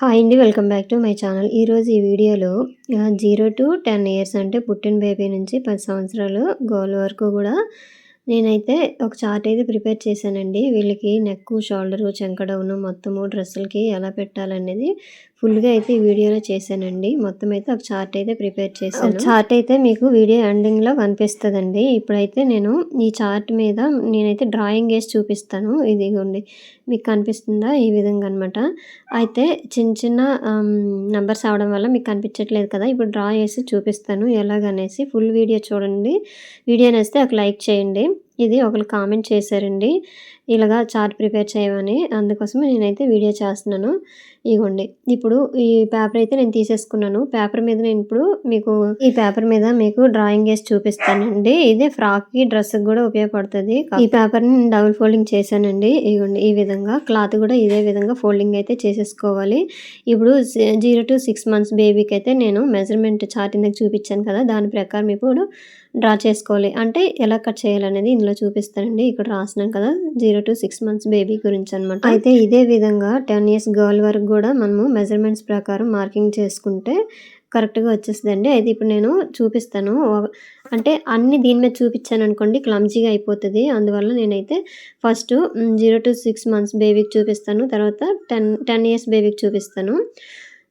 Hi అండి welcome back to my channel ఈరోజు ఈ వీడియోలో జీరో టు టెన్ ఇయర్స్ అంటే పుట్టిన బేబీ నుంచి పది సంవత్సరాలు గోల్ వరకు కూడా నేనైతే ఒక చార్ట్ అయితే ప్రిపేర్ చేశానండి. వీళ్ళకి నెక్ షోల్డరు చెంకడవును మొత్తము డ్రెస్సులకి ఎలా పెట్టాలనేది ఫుల్గా అయితే ఈ వీడియోలో చేశానండి. మొత్తం అయితే ఒక చార్ట్ అయితే ప్రిపేర్ చేశాను. చార్ట్ అయితే మీకు వీడియో ఎండింగ్లో కనిపిస్తుందండి. ఇప్పుడైతే నేను ఈ చార్ట్ మీద నేనైతే డ్రాయింగ్ వేసి చూపిస్తాను. ఇదిగోండి మీకు కనిపిస్తుందా ఈ విధంగా అనమాట అయితే చిన్న చిన్న నెంబర్స్ అవడం వల్ల మీకు కనిపించట్లేదు కదా. ఇప్పుడు డ్రా చేసి చూపిస్తాను. ఎలాగనేసి ఫుల్ వీడియో చూడండి. వీడియో నేస్తే ఒక లైక్ చేయండి. ఇది ఒకరు కామెంట్ చేశారండి. ఇలాగా చార్ట్ ప్రిపేర్ చేయమని అందుకోసమే నేనైతే వీడియో చేస్తున్నాను. ఇగోండి. ఇప్పుడు ఈ పేపర్ అయితే నేను తీసేసుకున్నాను. పేపర్ మీద నేను ఇప్పుడు మీకు ఈ పేపర్ మీద మీకు డ్రాయింగ్ వేసి చూపిస్తానండి. ఇది ఫ్రాక్కి డ్రెస్కి కూడా ఉపయోగపడుతుంది. ఈ పేపర్ని ని డబుల్ ఫోల్డింగ్ చేశానండి. ఇగోండి ఈ విధంగా క్లాత్ కూడా ఇదే విధంగా ఫోల్డింగ్ అయితే చేసేసుకోవాలి. ఇప్పుడు జీరో టు సిక్స్ మంత్స్ బేబీకి అయితే నేను మెజర్మెంట్ చార్ట్ ఇందాక చూపించాను కదా దాని ప్రకారం ఇప్పుడు డ్రా చేసుకోవాలి. అంటే ఎలా కట్ చేయాలనేది ఇందులో చూపిస్తానండి. ఇక్కడ రాసినాం కదా zero to six months baby గురించి అనమాట అయితే ఇదే విధంగా టెన్ ఇయర్స్ గర్ల్ వరకు కూడా మనము మెజర్మెంట్స్ ప్రకారం మార్కింగ్ చేసుకుంటే కరెక్ట్గా వచ్చేస్తుందండి. అయితే ఇప్పుడు నేను చూపిస్తాను. అంటే అన్ని దీని మీద చూపించాను అనుకోండి క్లమ్జీగా అయిపోతుంది. అందువల్ల నేనైతే first zero to six months బేబీకి చూపిస్తాను. తర్వాత టెన్ టెన్ ఇయర్స్ బేబీకి చూపిస్తాను.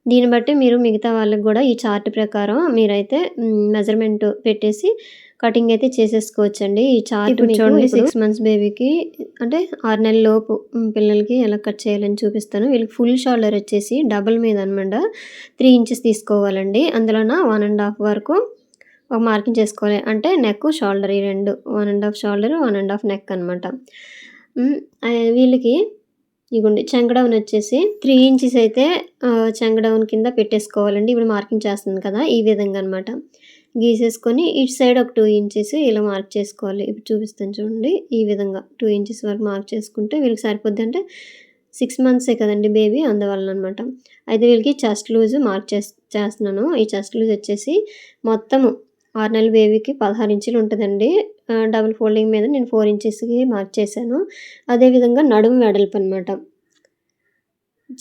దీన్ని బట్టి మీరు మిగతా వాళ్ళకి కూడా ఈ చార్ట్ ప్రకారం మీరైతే మెజర్మెంట్ పెట్టేసి కటింగ్ అయితే చేసేసుకోవచ్చండి. ఈ చార్ట్ చూడండి సిక్స్ మంత్స్ బేబీకి అంటే ఆరు నెలల లోపు పిల్లలకి ఎలా కట్ చేయాలని చూపిస్తాను. వీళ్ళకి ఫుల్ షోల్డర్ వచ్చేసి డబుల్ మీద అనమాట త్రీ ఇంచెస్ తీసుకోవాలండి. అందులోన వన్ అండ్ హాఫ్ వరకు ఒక మార్కింగ్ చేసుకోవాలి. అంటే నెక్ షోల్డర్ ఈ రెండు. One and half shoulder one and half neck అనమాట వీళ్ళకి ఇగుండి చెంగడౌన్ వచ్చేసి త్రీ ఇంచెస్ అయితే చెంగడౌన్ కింద పెట్టేసుకోవాలండి. ఇప్పుడు మార్కింగ్ చేస్తుంది కదా ఈ విధంగా అనమాట గీసేసుకొని ఇటు సైడ్ ఒక టూ ఇంచెస్ ఇలా మార్క్ చేసుకోవాలి. ఇప్పుడు చూపిస్తాను చూడండి ఈ విధంగా టూ ఇంచెస్ వరకు మార్క్ చేసుకుంటే వీళ్ళకి సరిపోద్ది అంటే సిక్స్ మంత్సే కదండి బేబీ అందువలన అనమాట అయితే వీళ్ళకి చెస్ట్ లూజ్ మార్క్ చేస్తున్నాను. ఈ చెస్ట్ లూజ్ వచ్చేసి మొత్తము ఆరు నెలల బేబీకి పదహారు ఇంచులు ఉంటుందండి. డబుల్ ఫోల్డింగ్ మీద నేను ఫోర్ ఇంచెస్కి మార్క్ చేశాను. అదేవిధంగా నడుము వెడల్పు అనమాట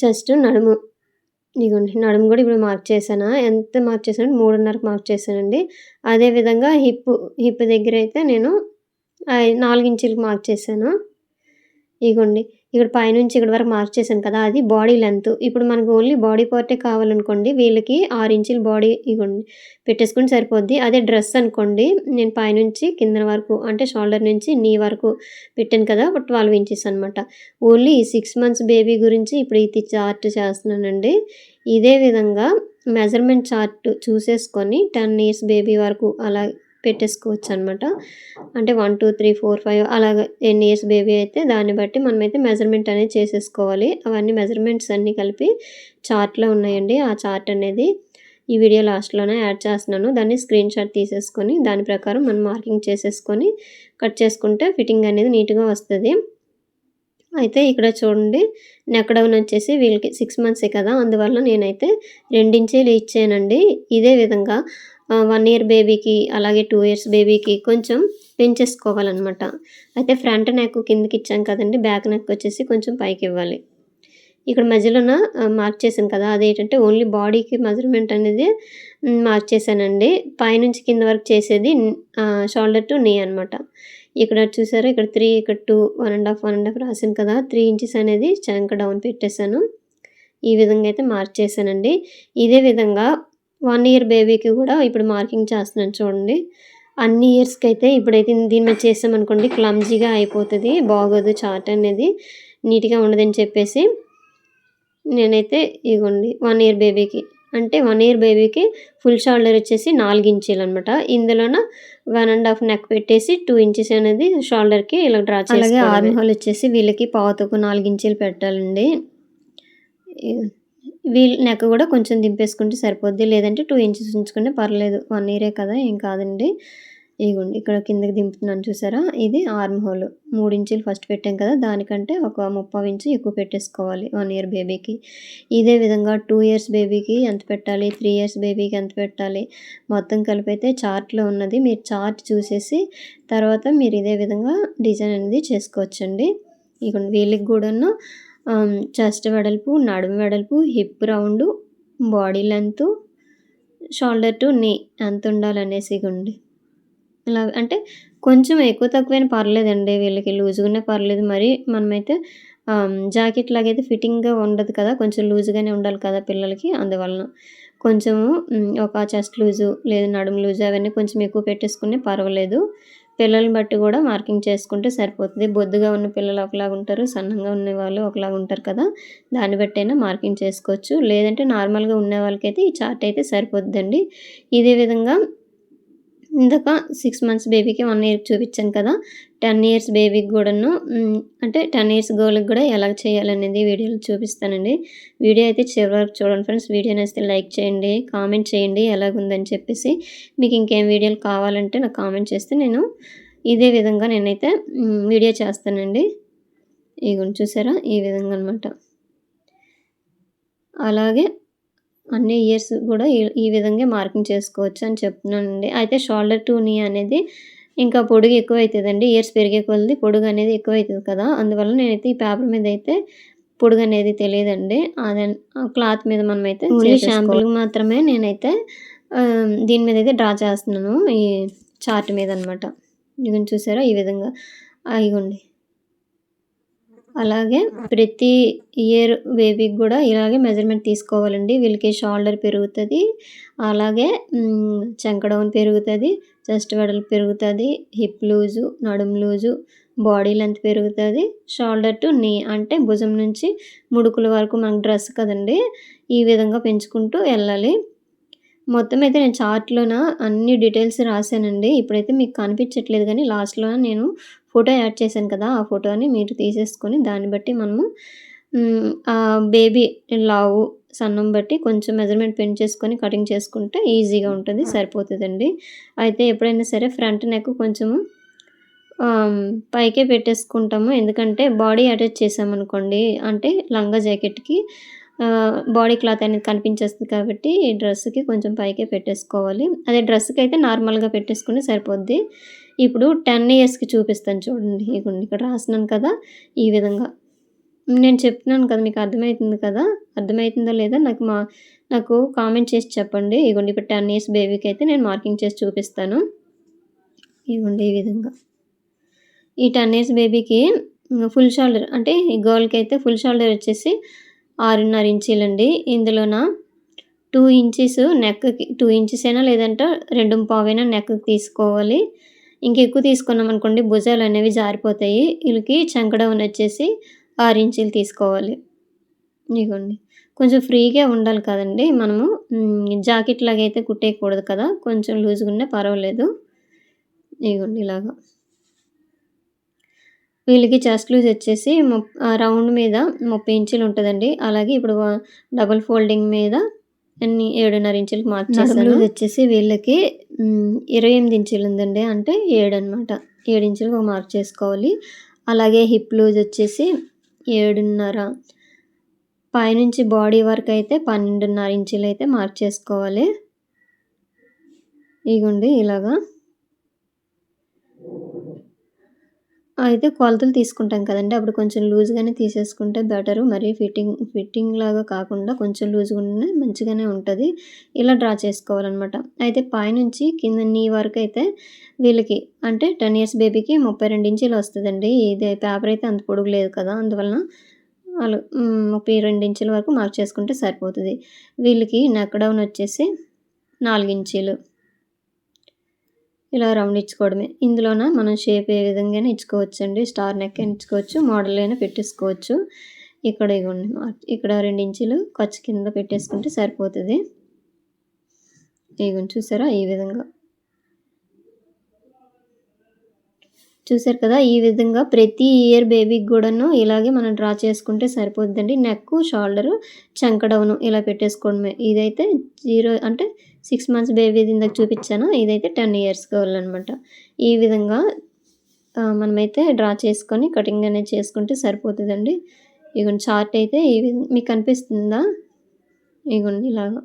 జస్ట్ నడుము. ఇదిగోండి నడుము కూడా ఇప్పుడు మార్క్ చేశాను? ఎంత మార్క్ చేశాను మూడున్నరకు మార్క్ చేశానండి. అదేవిధంగా హిప్ హిప్ దగ్గర అయితే నేను నాలుగు ఇంచులకు మార్క్ చేశాను. ఇగోండి ఇక్కడ పైనుంచి ఇక్కడ వరకు మార్క్ చేశాను కదా అది బాడీ లెంత్ ఇప్పుడు మనకు ఓన్లీ బాడీ పార్టే కావాలనుకోండి వీళ్ళకి ఆరు ఇంచుల బాడీ ఇగోండి పెట్టేసుకుని సరిపోద్ది. అదే డ్రెస్ అనుకోండి నేను పైనుంచి కింద వరకు అంటే షోల్డర్ నుంచి నీ వరకు పెట్టాను కదా ఒక ట్వెల్వ్ ఇంచెస్ అనమాట ఓన్లీ సిక్స్ మంత్స్ బేబీ గురించి ఇప్పుడు ఇది చార్ట్ చేస్తున్నానండి. ఇదే విధంగా మెజర్మెంట్ చార్ట్ చూసేసుకొని టెన్ ఇయర్స్ బేబీ వరకు అలా పెట్టేసుకోవచ్చు అనమాట అంటే one two three four five అలాగ ఎన్ని ఇయర్స్ బేబీ అయితే దాన్ని బట్టి మనమైతే మెజర్మెంట్ అనేది చేసేసుకోవాలి. అవన్నీ మెజర్మెంట్స్ అన్నీ కలిపి చార్ట్లో ఉన్నాయండి. ఆ చార్ట్ అనేది ఈ వీడియో లాస్ట్లోనే యాడ్ చేస్తున్నాను. దాన్ని స్క్రీన్ షాట్ తీసేసుకొని దాని ప్రకారం మనం మార్కింగ్ చేసేసుకొని కట్ చేసుకుంటే ఫిట్టింగ్ అనేది నీట్గా వస్తుంది. అయితే ఇక్కడ చూడండి నెక్ డౌన్ వచ్చేసి వీళ్ళకి సిక్స్ మంత్సే కదా అందువల్ల నేనైతే రెండించేలు ఇచ్చానండి ఇదే విధంగా వన్ ఇయర్ బేబీకి అలాగే టూ ఇయర్స్ బేబీకి కొంచెం పెంచేసుకోవాలన్నమాట. అయితే ఫ్రంట్ నెక్ కిందకి ఇచ్చాం కదండి బ్యాక్ నెక్ వచ్చేసి కొంచెం పైకి ఇవ్వాలి. ఇక్కడ మధ్యలోన మార్క్ చేశాను కదా అదేంటంటే ఓన్లీ బాడీకి మెజర్మెంట్ అనేది మార్క్ చేశానండి. పైనుంచి కింద వరకు చేసేది షోల్డర్ టు నీ అనమాట ఇక్కడ చూసారా ఇక్కడ త్రీ ఇక్కడ two one and half one and half రాసాను కదా త్రీ ఇంచెస్ అనేది చంక డౌన్ పెట్టేశాను. ఈ విధంగా అయితే మార్క్ చేశానండి. ఇదే విధంగా వన్ ఇయర్ బేబీకి కూడా ఇప్పుడు మార్కింగ్ చేస్తున్నాను చూడండి. అన్ని ఇయర్స్కి అయితే ఇప్పుడైతే దీని మీద చేసామనుకోండి క్లమ్జీగా అయిపోతుంది బాగోదు చార్ట్ అనేది నీట్గా ఉండదని చెప్పేసి నేనైతే ఇగోండి వన్ ఇయర్ బేబీకి. అంటే వన్ ఇయర్ బేబీకి ఫుల్ షోల్డర్ వచ్చేసి నాలుగు ఇంచీలు అనమాట ఇందులోన వన్ అండ్ హాఫ్ నెక్ పెట్టేసి టూ ఇంచెస్ అనేది షోల్డర్కి ఇలా డ్రా చేయాలి అలాగే ఆర్మ్ హోల్ వచ్చేసి వీళ్ళకి పావుతకు నాలుగు ఇంచీలు పెట్టాలండి. వీల్ నెక్ కూడా కొంచెం దింపేసుకుంటే సరిపోద్ది. లేదంటే టూ ఇంచెస్ ఉంచుకుంటే పర్లేదు. వన్ ఇయరే కదా ఏం కాదండి. ఇగోండి ఇక్కడ కిందకి దింపుతున్నాను చూసారా? ఇది ఆర్మ్ హోల్. మూడు ఇంచులు ఫస్ట్ పెట్టాం కదా దానికంటే ఒక ముప్పై ఇంచు ఎక్కువ పెట్టేసుకోవాలి వన్ ఇయర్ బేబీకి. ఇదే విధంగా టూ ఇయర్స్ బేబీకి ఎంత పెట్టాలి త్రీ ఇయర్స్ బేబీకి ఎంత పెట్టాలి మొత్తం కలిపి అయితే చార్ట్లో ఉన్నది. మీరు చార్ట్ చూసేసి తర్వాత మీరు ఇదే విధంగా డిజైన్ అనేది చేసుకోవచ్చండి. ఇక వీళ్ళకి కూడాను చెస్ట్ వెడల్పు నడుము వెడల్పు hip round body length shoulder to knee ఎంత ఉండాలనేసి ఉండి ఇలా అంటే కొంచెం ఎక్కువ తక్కువైనా పర్లేదండి వీళ్ళకి లూజ్గానే పర్లేదు. మరి మనమైతే జాకెట్ లాగైతే ఫిట్టింగ్గా ఉండదు కదా కొంచెం లూజ్గానే ఉండాలి కదా పిల్లలకి. అందువలన కొంచెము ఒక చెస్ట్ లూజు లేదా నడుము లూజు అవన్నీ కొంచెం ఎక్కువ పెట్టేసుకునే పర్వాలేదు. పిల్లల్ని బట్టి కూడా మార్కింగ్ చేసుకుంటే సరిపోతుంది. బొద్దుగా ఉన్న పిల్లలు ఒకలాగా ఉంటారు సన్నంగా ఉన్న వాళ్ళు ఒకలాగా ఉంటారు కదా. దాన్ని బట్టి అయినా మార్కింగ్ చేసుకోవచ్చు. లేదంటే నార్మల్గా ఉన్న వాళ్ళకైతే ఈ చార్ట్ అయితే సరిపోద్దండి. ఇదే విధంగా ఇందాక సిక్స్ మంత్స్ బేబీకి వన్ ఇయర్ చూపించాను కదా. టెన్ ఇయర్స్ బేబీకి కూడాను అంటే టెన్ ఇయర్స్ గర్ల్కి కూడా ఎలా చేయాలనేది వీడియోలో చూపిస్తానండి. వీడియో అయితే చివరి వరకు చూడండి ఫ్రెండ్స్. వీడియో నచ్చితే లైక్ చేయండి కామెంట్ చేయండి ఎలాగుందని చెప్పేసి. మీకు ఇంకేం వీడియోలు కావాలంటే నాకు కామెంట్ చేస్తే నేను ఇదే విధంగా నేనైతే వీడియో చేస్తానండి. ఇగో చూసారా? ఈ విధంగా అనమాట అలాగే అన్ని ఇయర్స్ కూడా ఈ విధంగా మార్కింగ్ చేసుకోవచ్చు అని చెప్తున్నానండి. అయితే షోల్డర్ టు నీ అనేది ఇంకా పొడుగు ఎక్కువ అవుతుందండి ఇయర్స్ పెరిగే కొలది పొడుగు అనేది ఎక్కువ అవుతుంది కదా. అందువల్ల నేనైతే ఈ పేపర్ మీద అయితే పొడుగు అనేది తెలియదండి. అదే క్లాత్ మీద మనం అయితే షాంపుల్ మాత్రమే నేనైతే దీని మీద అయితే డ్రా చేస్తున్నాను. ఈ చార్ట్ మీద అనమాట ఇదిగో చూసారా? ఈ విధంగా. ఇగోండి అలాగే ప్రతి ఇయర్ బేబీకి కూడా ఇలాగే మెజర్మెంట్ తీసుకోవాలండి. వీళ్ళకి షోల్డర్ పెరుగుతుంది. అలాగే చంక డౌన్ పెరుగుతుంది చెస్ట్ వెడల్పు పెరుగుతుంది హిప్ లూజు నడుము లూజు బాడీ లెంత్ పెరుగుతుంది. షోల్డర్ టు నీ అంటే భుజం నుంచి ముడుకుల వరకు మనకు డ్రెస్ కదండి. ఈ విధంగా పెంచుకుంటూ వెళ్ళాలి. మొత్తం అయితే నేను చార్ట్లోన అన్ని డీటెయిల్స్ రాశానండి. ఇప్పుడైతే మీకు కనిపించట్లేదు కానీ లాస్ట్లో నేను ఫోటో యాడ్ చేశాను కదా ఆ ఫోటోని మీరు తీసేసుకొని దాన్ని బట్టి మనము ఆ బేబీ లావు సన్నం బట్టి కొంచెం మెజర్మెంట్ పెంచేసుకొని కటింగ్ చేసుకుంటే ఈజీగా ఉంటుంది సరిపోతుందండి. అయితే ఎప్పుడైనా సరే ఫ్రంట్ నెక్ కొంచెము పైకే పెట్టేసుకుంటాము. ఎందుకంటే బాడీ అటాచ్ చేసామనుకోండి అంటే లంగా జాకెట్కి బాడీ క్లాత్ అనేది కనిపించేస్తుంది కాబట్టి ఈ డ్రెస్కి కొంచెం పైకే పెట్టేసుకోవాలి. అదే డ్రెస్కి అయితే నార్మల్గా పెట్టేసుకుని సరిపోద్ది. ఇప్పుడు టెన్ ఇయర్స్కి చూపిస్తాను చూడండి ఇగోండి ఇక్కడ రాసినాను కదా ఈ విధంగా. నేను చెప్తున్నాను కదా మీకు అర్థమవుతుంది కదా? అర్థమవుతుందో లేదా? నాకు మా నాకు కామెంట్ చేసి చెప్పండి. ఇగోండి ఇప్పుడు టెన్ ఇయర్స్ బేబీకి అయితే నేను మార్కింగ్ చేసి చూపిస్తాను. ఇవ్వండి ఈ విధంగా. ఈ టెన్ ఇయర్స్ బేబీకి ఫుల్ షోల్డర్ అంటే ఈ గర్ల్కి అయితే ఫుల్ షోల్డర్ వచ్చేసి ఆరున్నర ఇంచీలండి. ఇందులోన టూ ఇంచెస్ నెక్కి టూ ఇంచెస్ అయినా లేదంటే రెండు పావైనా నెక్కి తీసుకోవాలి. ఇంకెక్కువ తీసుకున్నాం అనుకోండి భుజాలు అనేవి జారిపోతాయి. వీళ్ళకి చంకడౌన్ వచ్చేసి ఆరు ఇంచులు తీసుకోవాలి. ఇదిగోండి. కొంచెం ఫ్రీగా ఉండాలి కదండి. మనము జాకెట్ లాగా అయితే కుట్టేయకూడదు కదా. కొంచెం లూజ్గా ఉన్నా పర్వాలేదు. ఇదిగోండి ఇలాగా. వీళ్ళకి చెస్ట్ లూజ్ వచ్చేసి రౌండ్ మీద ముప్పై ఇంచులు ఉంటుందండి. అలాగే ఇప్పుడు డబుల్ ఫోల్డింగ్ మీద ఏడున్నర ఇంచులకు మార్క్ చేశాను. వచ్చేసి వీళ్ళకి ఇరవై ఎనిమిది ఇంచులు ఉందండి అంటే ఏడు అనమాట ఏడు ఇంచులకు మార్క్ చేసుకోవాలి. అలాగే హిప్ లూజ్ వచ్చేసి ఏడున్నర. పైనుంచి బాడీ వరకు అయితే పన్నెండున్నర ఇంచులు అయితే మార్క్ చేసుకోవాలి. ఇగోండి ఇలాగా. అయితే కొలతలు తీసుకుంటాం కదండి. అప్పుడు కొంచెం లూజ్గానే తీసేసుకుంటే బెటరు. మరి ఫిట్టింగ్ ఫిట్టింగ్ లాగా కాకుండా కొంచెం లూజ్గా ఉంటే మంచిగానే ఉంటుంది. ఇలా డ్రా చేసుకోవాలన్నమాట. అయితే పైనుంచి కింద నీ వరకు అయితే వీళ్ళకి అంటే టెన్ ఇయర్స్ బేబీకి ముప్పై రెండు ఇంచులు వస్తుందండి. ఇది పేపర్ అయితే అంత పొడుగు లేదు కదా. అందువలన వాళ్ళు ముప్పై రెండు ఇంచుల వరకు మార్క్ చేసుకుంటే సరిపోతుంది. వీళ్ళకి నెక్ డౌన్ వచ్చేసి నాలుగు ఇంచీలు. ఇలా రౌండ్ ఇచ్చుకోవడమే. ఇందులోన మనం షేప్ ఏ విధంగానే ఇచ్చుకోవచ్చు అండి స్టార్ నెక్ ఇచ్చుకోవచ్చు మోడల్ అయినా పెట్టేసుకోవచ్చు. ఇక్కడ ఇవ్వండి ఇక్కడ రెండు ఇంచులు ఖర్చు కింద పెట్టేసుకుంటే సరిపోతుంది. ఇవ్వండి చూసారా? ఈ విధంగా. చూసారు కదా ఈ విధంగా ప్రతి ఇయర్ బేబీకి కూడాను ఇలాగే మనం డ్రా చేసుకుంటే సరిపోద్దండి. నెక్ షోల్డరు చంకడౌను ఇలా పెట్టేసుకోవడమే. ఇదైతే జీరో అంటే సిక్స్ మంత్స్ బేబీ ఇందాక చూపించాను. ఇదైతే టెన్ ఇయర్స్ కావాలన్నమాట ఈ విధంగా మనమైతే డ్రా చేసుకొని కటింగ్ అనేది చేసుకుంటే సరిపోతుందండి. ఇగోండి చార్ట్ అయితే ఈ విధంగా మీకు కనిపిస్తుందా ఇగోండి ఇలాగా.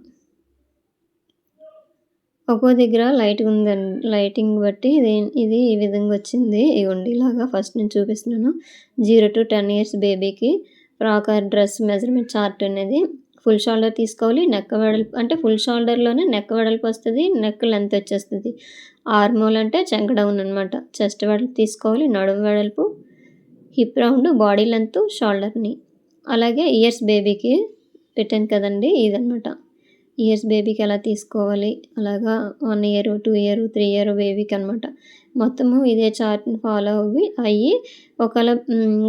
ఒక్కో దగ్గర లైట్గా ఉందండి లైటింగ్ బట్టి ఇది ఇది ఈ విధంగా వచ్చింది. ఇగోండి ఇలాగా ఫస్ట్ నేను చూపిస్తున్నాను. జీరో టు టెన్ ఇయర్స్ బేబీకి frock or dress measurement chart అనేది ఫుల్ షోల్డర్ తీసుకోవాలి. నెక్ వెడల్పు అంటే ఫుల్ షోల్డర్లోనే నెక్ వెడల్పు వస్తుంది నెక్ లెంత్ వచ్చేస్తుంది. ఆర్మోల్ అంటే చెంక డౌన్ అనమాట చెస్ట్ వెడల్పు తీసుకోవాలి నడుము వెడల్పు హిప్ రౌండ్ బాడీ లెంత్ షోల్డర్ని. అలాగే ఇయర్స్ బేబీకి పెట్టాను కదండి ఇదనమాట ఇయర్స్ బేబీకి ఎలా తీసుకోవాలి? అలాగా one year two year three year బేబీకి అనమాట మొత్తము ఇదే చార్ట్ని ఫాలో అవి అయ్యి ఒకవేళ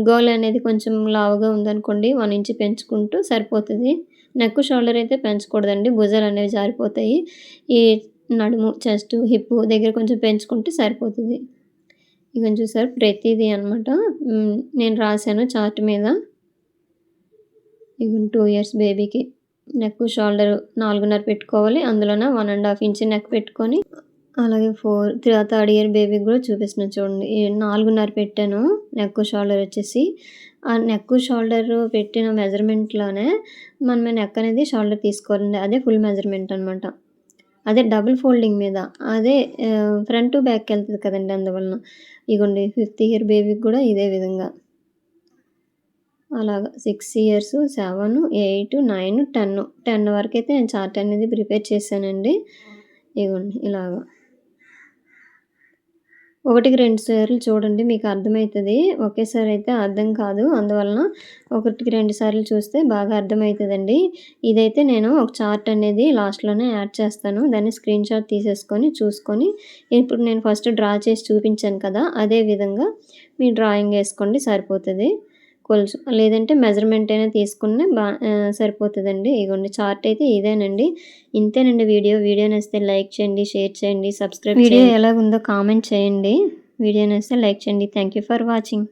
గోల్ అనేది కొంచెం లావుగా ఉందనుకోండి వన్ ఇంచ్ పెంచుకుంటూ సరిపోతుంది. నెక్ షోల్డర్ అయితే పెంచకూడదండి భుజాలు అనేవి జారిపోతాయి. ఈ నడుము చెస్ట్ హిప్ దగ్గర కొంచెం పెంచుకుంటే సరిపోతుంది. ఇక చూసారు ప్రతిదీ అనమాట నేను రాశాను చార్ట్ మీద. ఇక టూ ఇయర్స్ బేబీకి. నెక్ షోల్డర్ నాలుగున్నర పెట్టుకోవాలి. అందులోన one and half inch neck పెట్టుకొని అలాగే ఫోర్ థర్డ్ ఇయర్ బేబీకి కూడా చూపిస్తున్నాను చూడండి. నాలుగున్నర పెట్టాను నెక్ షోల్డర్ వచ్చేసి. ఆ నెక్ షోల్డర్ పెట్టిన మెజర్మెంట్లోనే మనం నెక్ అనేది షోల్డర్ తీసుకోవాలండి. అదే ఫుల్ మెజర్మెంట్ అనమాట అదే డబుల్ ఫోల్డింగ్ మీద. అదే ఫ్రంట్ టు బ్యాక్ వెళ్తుంది కదండి అందువలన. ఇగోండి ఫిఫ్త్ ఇయర్ బేబీకి కూడా ఇదే విధంగా. అలాగా. Six years seven eight nine ten. Ten వరకు అయితే నేను చార్ట్ అనేది ప్రిపేర్ చేశానండి. ఇగోండి ఇలాగా. ఒకటికి రెండు సార్లు చూడండి మీకు అర్థమవుతుంది ఒకేసారి అయితే అర్థం కాదు. అందువలన ఒకటికి రెండు సార్లు చూస్తే బాగా అర్థమవుతుందండి ఇదైతే నేను ఒక చార్ట్ అనేది లాస్ట్లోనే యాడ్ చేస్తాను. దాన్ని స్క్రీన్ షాట్ తీసేసుకొని చూసుకొని. ఇప్పుడు నేను ఫస్ట్ డ్రా చేసి చూపించాను కదా అదే విధంగా మీ డ్రాయింగ్ వేసుకోండి సరిపోతుంది. కొలుచు లేదంటే మెజర్మెంట్ అయినా తీసుకున్న బా సరిపోతుందండి. ఇగోండి చార్ట్ అయితే ఇదేనండి. ఇంతేనండి వీడియో. వీడియో నేస్తే లైక్ చేయండి షేర్ చేయండి సబ్స్క్రైబ్ వీడియో ఎలా ఉందో కామెంట్ చేయండి. వీడియో నేస్తే లైక్ చేయండి. Thank you for watching.